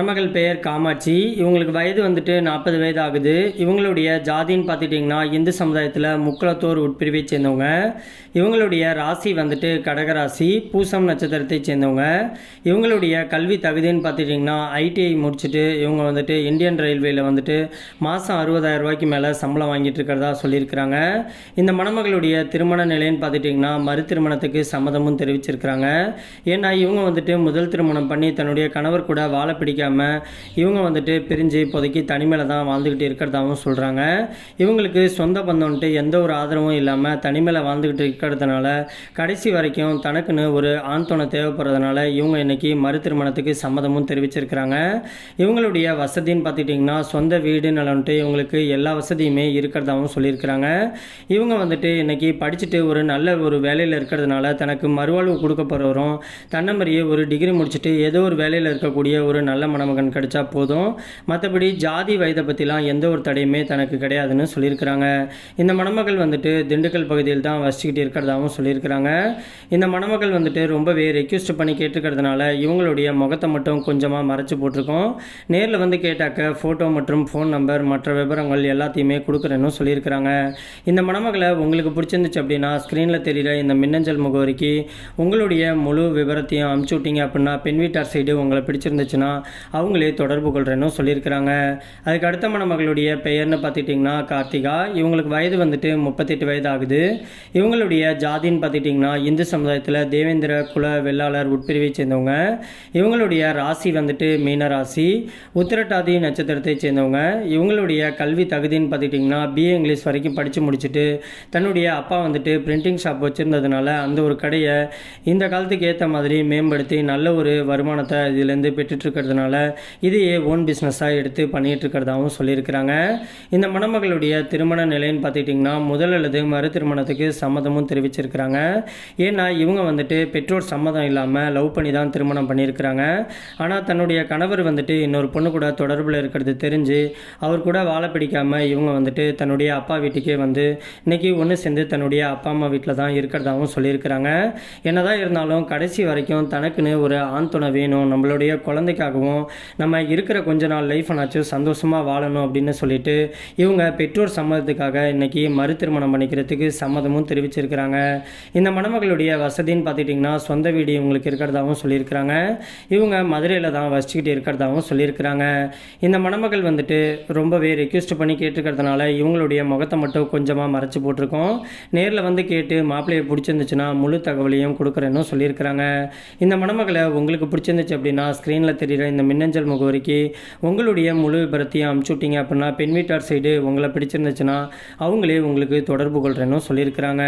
மணமகள் பெயர் காமாட்சி. இவங்களுக்கு வயது வந்துட்டு நாற்பது வயது ஆகுது இவங்களுடைய ஜாதின்னு பார்த்துட்டிங்கன்னா இந்து சமுதாயத்தில் முக்குளத்தோர் உட்பிரிவை சேர்ந்தவங்க. இவங்களுடைய ராசி வந்துட்டு கடகராசி பூசம் நட்சத்திரத்தை சேர்ந்தவங்க. இவங்களுடைய கல்வி தகுதின்னு பார்த்துட்டிங்கன்னா ஐடிஐ முடிச்சுட்டு இவங்க வந்துட்டு இந்தியன் ரயில்வேயில் வந்துட்டு மாதம் அறுபதாயிரம் ரூபாய்க்கு மேலே சம்பளம் வாங்கிட்டு இருக்கிறதா சொல்லியிருக்கிறாங்க. இந்த மணமகளுடைய திருமண நிலைன்னு பார்த்துட்டிங்கன்னா மறு திருமணத்துக்கு சம்மதமும் தெரிவிச்சிருக்கிறாங்க. ஏன்னா இவங்க வந்துட்டு முதல் திருமணம் பண்ணி தன்னுடைய கணவர் கூட வாழ பிடிக்காம இவங்க வந்துட்டு பிரிஞ்சு இப்போதைக்கு தனிமையில் தான் வாழ்ந்துக்கிட்டு இருக்கிறதாகவும் சொல்கிறாங்க இவங்களுக்கு சொந்த பந்தம்ன்ட்டு எந்த ஒரு ஆதரவும் இல்லாமல் தனிமையில் வாழ்ந்துக்கிட்டு இருக்கிறதுனால கடைசி வரைக்கும் தனக்குன்னு ஒரு ஆண் துணை தேவைப்படுறதுனால இவங்க இன்னைக்கு மறு திருமணத்துக்கு சம்மதமும் தெரிவிச்சிருக்கிறாங்க. இவங்களுடைய வசதின்னு பார்த்துக்கிட்டிங்கன்னா சொந்த வீடு நலன்ட்டு இவங்களுக்கு எல்லா வசதியுமே இருக்கிறதாகவும் சொல்லியிருக்கிறாங்க. இவங்க வந்துட்டு இன்னைக்கு படிச்சுட்டு ஒரு நல்ல ஒரு வேலையில் இருக்கிறதுனால தனக்கு மறுவாழ்வு கொடுக்க போகிறவரும் தன்னை மாதிரியே ஒரு டிகிரி முடிச்சுட்டு ஏதோ ஒரு வேலையில் இருக்கக்கூடிய ஒரு நல்ல மணமகன் கிடைச்சா போதும். மற்றபடி ஜாதி வயதை பற்றிலாம் எந்த ஒரு தடையுமே தனக்கு கிடையாதுன்னு சொல்லியிருக்கிறாங்க. இந்த மணமகள் வந்துட்டு திண்டுக்கல் பகுதியில் தான் வசிச்சுக்கிட்டு இருக்கிறதாகவும் சொல்லியிருக்கிறாங்க. இந்த மணமகள் வந்துட்டு ரொம்பவே ரெக்யூஸ்ட் பண்ணி கேட்டுருக்கிறதுனால இவங்களுடைய முகத்தை மட்டும் கொஞ்சமாக மறைச்சி போட்டிருக்கோம். நேரில் வந்து கேட்டாக்க ஃபோட்டோ மற்றும் ஃபோன் நம்பர் மற்ற விவரங்கள் எல்லாத்தையுமே கொடுக்குறேன்னு சொல்லியிருக்கிறாங்க. இந்த மணமகளை உங்களுக்கு பிடிச்சிருந்துச்சு அப்படின்னா ஸ்க்ரீனில் தெரிகிற இந்த மின்னஞ்சல் முகவரிக்கு உங்களுடைய முழு விவரத்தையும் அமுச்சு விட்டீங்க அப்படின்னா பெண் வீட்டார் சைடு உங்களை பிடிச்சிருந்துச்சுன்னா அவங்களே தொடர்பு கொள்கிறேன்னு சொல்லியிருக்கிறாங்க. அதுக்கு அடுத்த மணமகளுடைய பெயர்னு பார்த்துட்டிங்கன்னா கார்த்திகா. இவங்களுக்கு வயது வந்துட்டு முப்பத்தெட்டு வயது ஆகுது இவங்களுடைய ஜாதின்னு பார்த்துட்டிங்கன்னா இந்து சமுதாயத்தில் தேவேந்திர குல வெள்ளாளர் உட்பிரிவை சேர்ந்தவங்க. இவங்களுடைய ராசி வந்துட்டு மீன ராசி. உத்திரட்டாதி நட்சத்திரத்தை சேர்ந்தவங்க. இவங்களுடைய கல்வி தகுதின்னு பார்த்துட்டிங்கன்னா பிஏ இங்கிலீஷ் வரைக்கும் படித்து முடிச்சுட்டு தன்னுடைய அப்பா வந்துட்டு பிரிண்டிங் ஷாப் வச்சுருந்ததுனால அந்த ஒரு கடையை இந்த காலத்துக்கு ஏற்ற மாதிரி மேம்படுத்தி நல்ல ஒரு வருமானத்தை இதுலேருந்து பெற்றுட்ருக்கிறதுனால இதையே ஓன் பிஸ்னஸாக எடுத்து பண்ணிகிட்டு இருக்கிறதாகவும் சொல்லியிருக்கிறாங்க. இந்த மணமகளுடைய திருமண நிலைன்னு பார்த்துக்கிட்டிங்கன்னா முதல் அல்லது மறு திருமணத்துக்கு சம்மதமும் தெரிவிச்சிருக்கிறாங்க. ஏன்னா இவங்க வந்துட்டு பெற்றோர் சம்மதம் இல்லாமல் லவ் பண்ணி தான் திருமணம் பண்ணியிருக்கிறாங்க. ஆனால் தன்னுடைய கணவர் வந்துட்டு இன்னொரு பொண்ணு கூட தொடர்பில் இருக்கிறது தெரிஞ்சு அவர் கூட வாழ பிடிக்காமல் இவங்க வந்துட்டு தன்னுடைய அப்பா வீட்டுக்கே வந்து இன்னைக்கு ஒன்று சேர்ந்து தன்னுடைய அப்பா அம்மா வீட்டில் தான் இருக்கிறதாகவும் சொல்லியிருக்கிறாங்க. என்னதான் இருந்தாலும் கடைசி வரைக்கும் தனக்குன்னு ஒரு ஆண் துணை வேணும். நம்மளுடைய குழந்தைக்காகவும் நம்ம இருக்கிற கொஞ்ச நாள் லைஃப்னாச்சும் சந்தோஷமாக வாழணும் அப்படின்னு சொல்லிட்டு இவங்க பெற்றோர் சம்மதத்துக்காக இன்னைக்கு மறு திருமணம் பண்ணிக்கிறதுக்கு சம்மதமும் தெரிவிச்சிருக்கிறாங்க. இந்த மணமகளுடைய வசதின்னு பார்த்துட்டிங்கன்னா சொந்த வீடு இவங்களுக்கு இருக்கிறதாகவும் சொல்லியிருக்கிறாங்க. இவங்க மதுரையில் தான் வசிச்சுக்கிட்டு இருக்கிறதாகவும் சொல்லியிருக்கிறாங்க. இந்த மணமகள் வந்துட்டு ரொம்பவே ரெக்வெஸ்ட் பண்ணி கேட்டுருக்கிறதுனால இவங்களுடைய முகத்தை மட்டும் கொஞ்சமாக மறைச்சி போட்டிருக்கோம். நேரில் வந்து கேட்டு மாப்பிள்ளையை பிடிச்சிருந்துச்சுன்னா முழு தகவலையும் கொடுக்குறேன்னு சொல்லியிருக்கிறாங்க. இந்த மணமகளை உங்களுக்கு பிடிச்சிருந்துச்சு அப்படின்னா ஸ்க்ரீனில் தெரிகிற இந்த மின்னஞ்சல் முகவரிக்கு உங்களுடைய முழு விபரத்தையும் அமுச்சிவிட்டீங்க அப்படின்னா பெண் வீட்டார் சைடு உங்களை பிடிச்சிருந்துச்சுன்னா அவங்களே உங்களுக்கு தொடர்பு கொள்கிறேன்னு சொல்லியிருக்கிறாங்க.